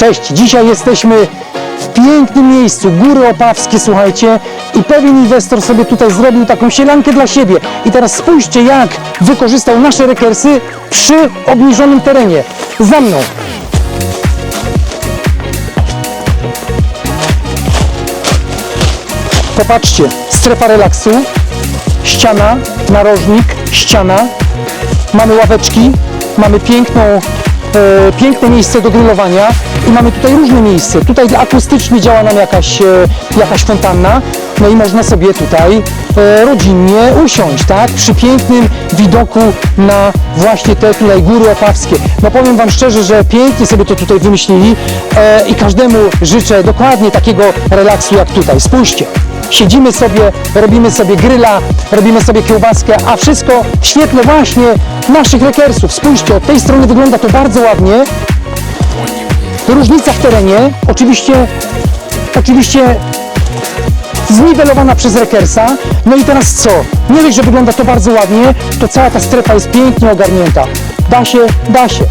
Cześć, dzisiaj jesteśmy w pięknym miejscu, Góry Opawskie, słuchajcie, i pewien inwestor sobie tutaj zrobił taką sielankę dla siebie. I teraz spójrzcie, jak wykorzystał nasze rekersy przy obniżonym terenie. Za mną. Popatrzcie, strefa relaksu, ściana, narożnik, ściana, mamy ławeczki, mamy piękną, piękne miejsce do grillowania i mamy tutaj różne miejsce. Tutaj akustycznie działa nam jakaś, e, jakaś fontanna, no i można sobie tutaj e, rodzinnie usiąść, tak? Przy pięknym widoku na właśnie te tutaj góry opawskie. No powiem Wam szczerze, że pięknie sobie to tutaj wymyślili e, i każdemu życzę dokładnie takiego relaksu jak tutaj. Spójrzcie. Siedzimy sobie, robimy sobie gryla, robimy sobie kiełbaskę, a wszystko w świetle właśnie naszych rekersów. Spójrzcie, od tej strony wygląda to bardzo ładnie. Różnica w terenie, oczywiście, oczywiście zniwelowana przez rekersa. No i teraz co? Nie dość, że wygląda to bardzo ładnie, to cała ta strefa jest pięknie ogarnięta. Da się, da się.